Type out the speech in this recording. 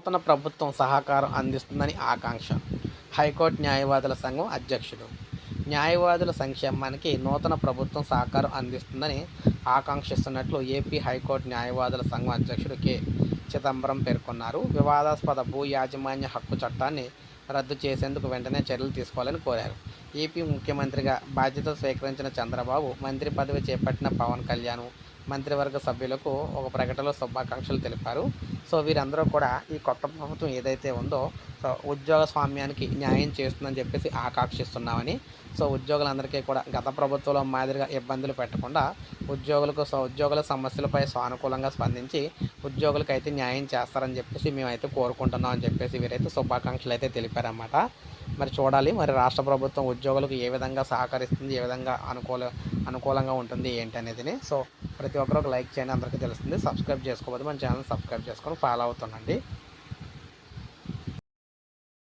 నూతన ప్రభుత్వం సహకారం అందిస్తుందని ఆకాంక్ష. హైకోర్టు న్యాయవాదుల సంఘం అధ్యక్షుడు. న్యాయవాదుల సంక్షేమానికి నూతన ప్రభుత్వం సహకారం అందిస్తుందని ఆకాంక్షిస్తున్నట్లు ఏపీ హైకోర్టు న్యాయవాదుల సంఘం అధ్యక్షుడు కె. చిదంబరం పేర్కొన్నారు. వివాదాస్పద భూ యాజమాన్య హక్కు చట్టాన్ని రద్దు చేసేందుకు వెంటనే చర్యలు తీసుకోవాలని కోరారు. ఏపీ ముఖ్యమంత్రిగా బాధ్యతలు స్వీకరించిన చంద్రబాబు మంత్రి పదవి చేపట్టిన పవన్ కళ్యాణ్ మంత్రివర్గ సభ్యులకు ఒక ప్రకటనలో శుభాకాంక్షలు తెలిపారు. సో వీరందరూ కూడా ఈ కొత్త ప్రభుత్వం ఏదైతే ఉందో సో ఉద్యోగ స్వామ్యానికి న్యాయం చేస్తుందని చెప్పేసి ఆకాంక్షిస్తున్నామని సో ఉద్యోగులందరికీ కూడా గత ప్రభుత్వంలో మాదిరిగా ఇబ్బందులు పెట్టకుండా ఉద్యోగులకు సో ఉద్యోగుల సమస్యలపై సానుకూలంగా స్పందించి ఉద్యోగులకు అయితే న్యాయం చేస్తారని చెప్పేసి మేమైతే కోరుకుంటున్నాం అని చెప్పేసి వీరైతే శుభాకాంక్షలు అయితే తెలిపారన్నమాట. మరి చూడాలి మరి రాష్ట్ర ప్రభుత్వం ఉద్యోగులకు ఏ విధంగా సహకరిస్తుంది ఏ విధంగా అనుకూల అనుకూలంగా ఉంటుంది ఏంటి అనేది సో ప్రతి ఒక్కరు లైక్ చేయండి అందరికీ తెలుస్తుంది. సబ్స్క్రైబ్ చేసుకోవద్దు మన ఛానల్ సబ్స్క్రైబ్ చేసుకోండి. ఫాలో అవుతానండి